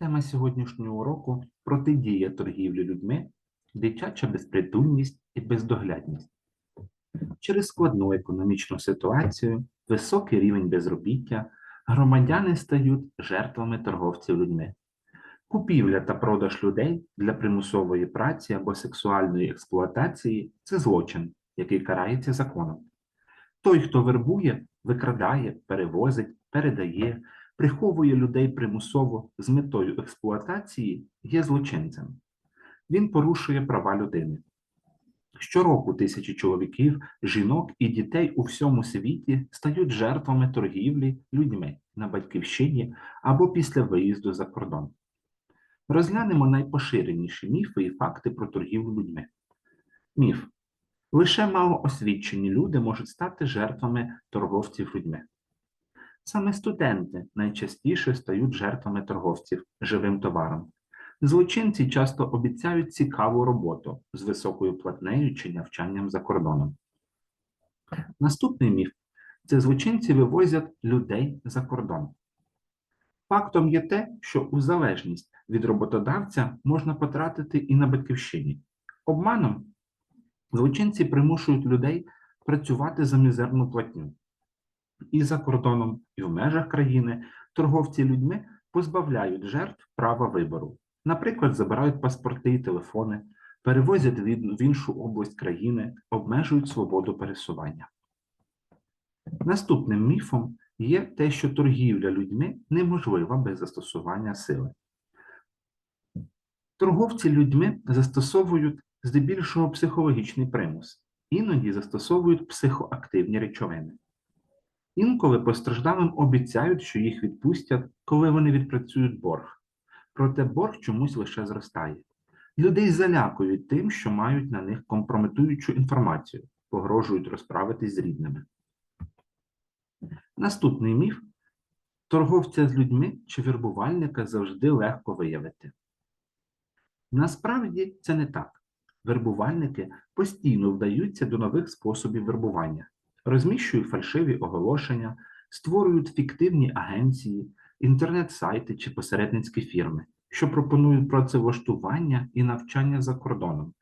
Тема сьогоднішнього уроку протидія торгівлі людьми, дитяча безпритульність і бездоглядність. Через складну економічну ситуацію, високий рівень безробіття, громадяни стають жертвами торговців людьми. Купівля та продаж людей для примусової праці або сексуальної експлуатації це злочин, який карається законом. Той, хто вербує, викрадає, перевозить, передає, приховує людей примусово з метою експлуатації, є злочинцем. Він порушує права людини. Щороку тисячі чоловіків, жінок і дітей у всьому світі стають жертвами торгівлі людьми на батьківщині або після виїзду за кордон. Розглянемо найпоширеніші міфи і факти про торгівлю людьми. Міф. Лише малоосвічені люди можуть стати жертвами торговців людьми. Саме студенти найчастіше стають жертвами торговців живим товаром. Злочинці часто обіцяють цікаву роботу з високою платнею чи навчанням за кордоном. Наступний міф це злочинці вивозять людей за кордон. Фактом є те, що у залежність від роботодавця можна потратити і на батьківщині. Обманом злочинці примушують людей працювати за мізерну платню. І за кордоном, і в межах країни торговці людьми позбавляють жертв права вибору. Наприклад, забирають паспорти і телефони, перевозять в іншу область країни, обмежують свободу пересування. Наступним міфом є те, що торгівля людьми неможлива без застосування сили. Торговці людьми застосовують здебільшого психологічний примус, іноді застосовують психоактивні речовини. Інколи постраждалим обіцяють, що їх відпустять, коли вони відпрацюють борг. Проте борг чомусь лише зростає. Людей залякують тим, що мають на них компрометуючу інформацію, погрожують розправитись з рідними. Наступний міф торговця з людьми чи вербувальника завжди легко виявити. Насправді це не так. Вербувальники постійно вдаються до нових способів вербування, розміщують фальшиві оголошення, створюють фіктивні агенції, інтернет-сайти чи посередницькі фірми, що пропонують працевлаштування і навчання за кордоном,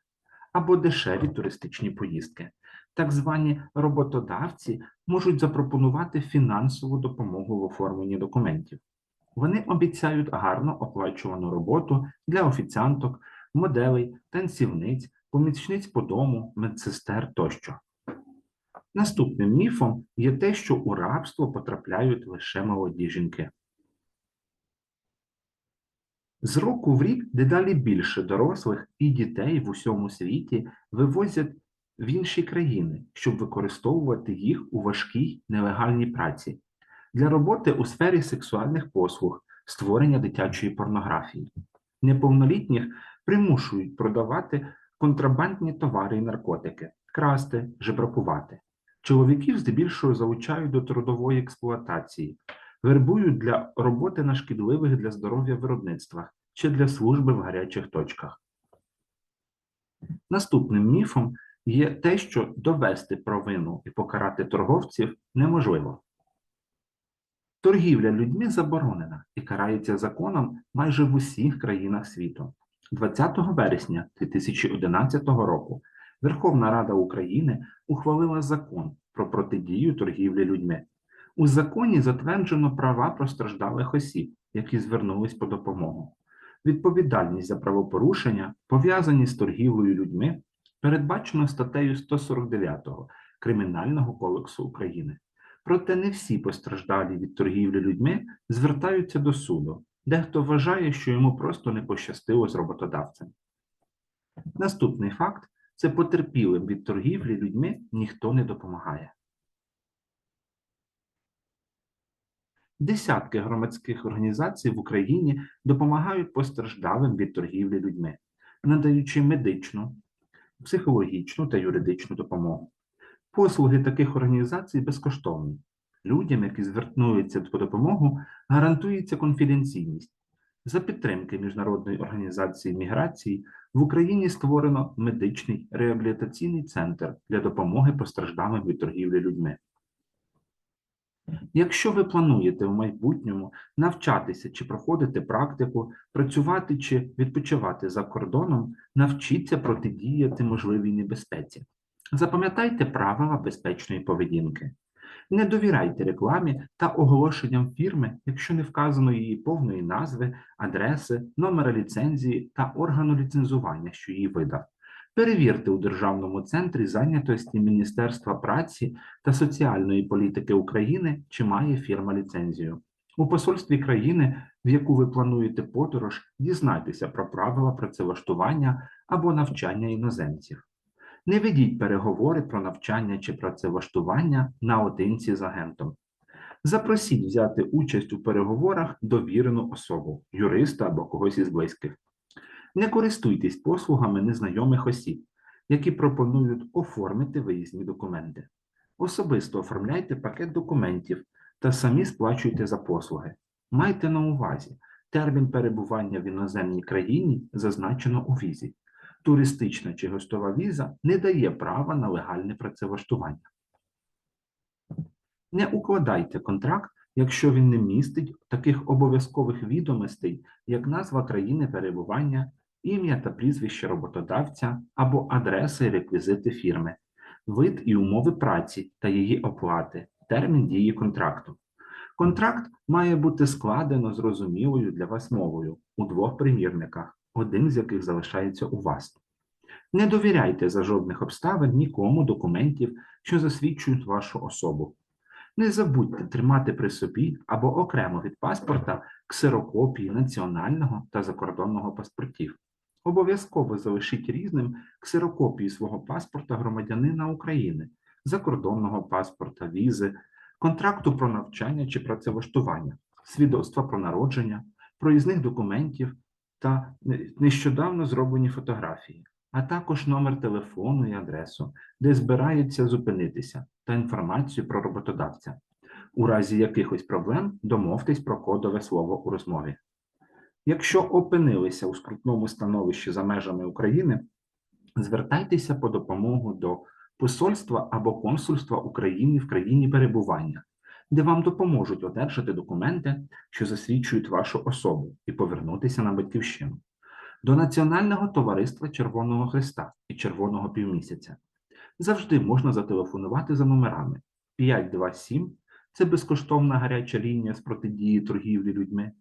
або дешеві туристичні поїздки. Так звані роботодавці можуть запропонувати фінансову допомогу в оформленні документів. Вони обіцяють гарно оплачувану роботу для офіціанток, моделей, танцівниць, помічниць по дому, медсестер тощо. Наступним міфом є те, що у рабство потрапляють лише молоді жінки. З року в рік дедалі більше дорослих і дітей в усьому світі вивозять в інші країни, щоб використовувати їх у важкій нелегальній праці для роботи у сфері сексуальних послуг, створення дитячої порнографії. Неповнолітніх примушують продавати контрабандні товари і наркотики, красти, жебракувати. Чоловіків здебільшого залучають до трудової експлуатації, вербують для роботи на шкідливих для здоров'я виробництвах чи для служби в гарячих точках. Наступним міфом є те, що довести провину і покарати торговців неможливо. Торгівля людьми заборонена і карається законом майже в усіх країнах світу. 20 вересня 2011 року Верховна Рада України ухвалила закон про протидію торгівлі людьми. У законі затверджено права постраждалих осіб, які звернулись по допомогу. Відповідальність за правопорушення, пов'язані з торгівлею людьми, передбачено статтею 149 Кримінального кодексу України. Проте не всі постраждалі від торгівлі людьми звертаються до суду. Дехто вважає, що йому просто не пощастило з роботодавцем. Наступний факт це потерпілим від торгівлі людьми ніхто не допомагає. Десятки громадських організацій в Україні допомагають постраждалим від торгівлі людьми, надаючи медичну, психологічну та юридичну допомогу. Послуги таких організацій безкоштовні. Людям, які звернуються по допомогу, гарантується конфіденційність. За підтримки Міжнародної організації міграції в Україні створено медичний реабілітаційний центр для допомоги постраждалим від торгівлі людьми. Якщо ви плануєте в майбутньому навчатися чи проходити практику, працювати чи відпочивати за кордоном, навчіться протидіяти можливій небезпеці. Запам'ятайте правила безпечної поведінки. Не довіряйте рекламі та оголошенням фірми, якщо не вказано її повної назви, адреси, номера ліцензії та органу ліцензування, що її видав. Перевірте у Державному центрі зайнятості Міністерства праці та соціальної політики України, чи має фірма ліцензію. У посольстві країни, в яку ви плануєте подорож, дізнайтеся про правила працевлаштування або навчання іноземців. Не ведіть переговори про навчання чи працевлаштування наодинці з агентом. Запросіть взяти участь у переговорах довірену особу, юриста або когось із близьких. Не користуйтесь послугами незнайомих осіб, які пропонують оформити виїзні документи. Особисто оформляйте пакет документів та самі сплачуйте за послуги. Майте на увазі, термін перебування в іноземній країні зазначено у візі. Туристична чи гостова віза не дає права на легальне працевлаштування. Не укладайте контракт, якщо він не містить таких обов'язкових відомостей, як назва країни перебування, ім'я та прізвище роботодавця або адреса і реквізити фірми, вид і умови праці та її оплати, термін дії контракту. Контракт має бути складено зрозумілою для вас мовою у двох примірниках, один з яких залишається у вас. Не довіряйте за жодних обставин нікому документів, що засвідчують вашу особу. Не забудьте тримати при собі або окремо від паспорта ксерокопії національного та закордонного паспортів. Обов'язково залишіть різним ксерокопії свого паспорта громадянина України, закордонного паспорта, візи, контракту про навчання чи працевлаштування, свідоцтва про народження, проїзних документів та нещодавно зроблені фотографії, а також номер телефону і адресу, де збираються зупинитися, та інформацію про роботодавця. У разі якихось проблем домовтесь про кодове слово у розмові. Якщо опинилися у скрутному становищі за межами України, звертайтеся по допомогу до посольства або консульства України в країні перебування, де вам допоможуть одержати документи, що засвідчують вашу особу, і повернутися на батьківщину, до Національного товариства Червоного Христа і Червоного півмісяця. Завжди можна зателефонувати за номерами 527 це безкоштовна гаряча лінія з протидії торгівлі людьми.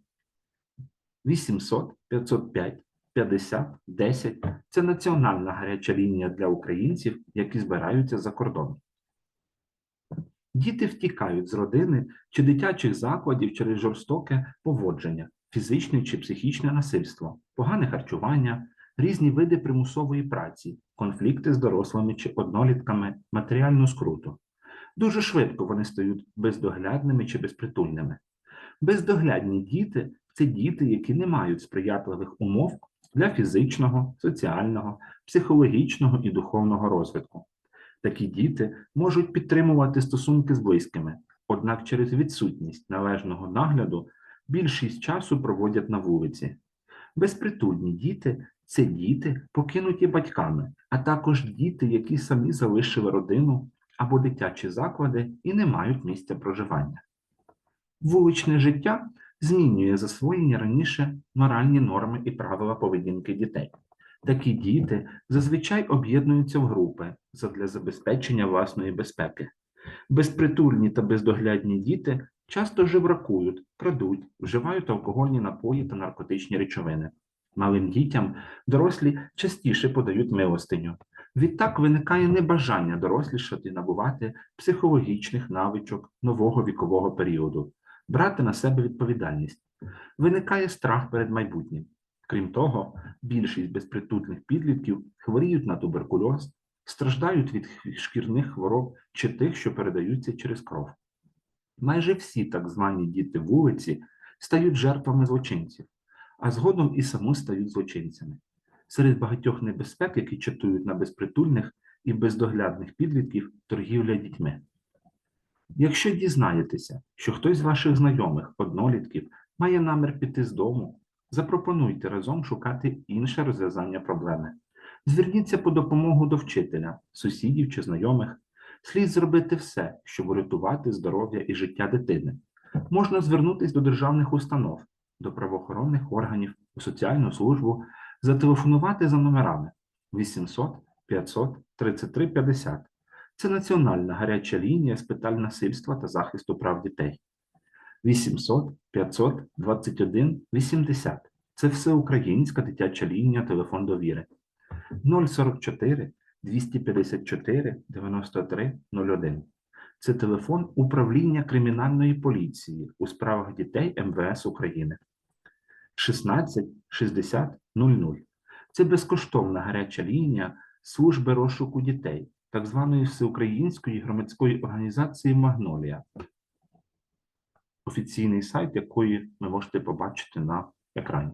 800 505 50 10 це національна гаряча лінія для українців, які збираються за кордон. Діти втікають з родини чи дитячих закладів через жорстоке поводження, фізичне чи психічне насильство, погане харчування, різні види примусової праці, конфлікти з дорослими чи однолітками, матеріальну скруту. Дуже швидко вони стають бездоглядними чи безпритульними. Бездоглядні діти це діти, які не мають сприятливих умов для фізичного, соціального, психологічного і духовного розвитку. Такі діти можуть підтримувати стосунки з близькими, однак через відсутність належного нагляду більшість часу проводять на вулиці. Безпритульні діти це діти, покинуті батьками, а також діти, які самі залишили родину або дитячі заклади і не мають місця проживання. Вуличне життя змінює засвоєні раніше моральні норми і правила поведінки дітей. Такі діти зазвичай об'єднуються в групи задля забезпечення власної безпеки. Безпритульні та бездоглядні діти часто жебракують, крадуть, вживають алкогольні напої та наркотичні речовини. Малим дітям дорослі частіше подають милостиню. Відтак виникає небажання дорослішати набувати психологічних навичок нового вікового періоду, брати на себе відповідальність. Виникає страх перед майбутнім. Крім того, більшість безпритульних підлітків хворіють на туберкульоз, страждають від шкірних хвороб чи тих, що передаються через кров. Майже всі так звані діти вулиці стають жертвами злочинців, а згодом і самі стають злочинцями. Серед багатьох небезпек, які чатують на безпритульних і бездоглядних підлітків, торгівля дітьми. Якщо дізнаєтеся, що хтось з ваших знайомих, однолітків, має намір піти з дому, запропонуйте разом шукати інше розв'язання проблеми. Зверніться по допомогу до вчителя, сусідів чи знайомих. Слід зробити все, щоб врятувати здоров'я і життя дитини. Можна звернутися до державних установ, до правоохоронних органів, у соціальну службу, зателефонувати за номерами 800 500 33 50. Це національна гаряча лінія з питань насильства та захисту прав дітей. 800 500 21 80. Це всеукраїнська дитяча лінія телефон довіри. 044 254 93 01. Це телефон управління кримінальної поліції у справах дітей МВС України. 16 60 00. Це безкоштовна гаряча лінія служби розшуку дітей, так званої всеукраїнської громадської організації Магнолія, офіційний сайт якої ви можете побачити на екрані.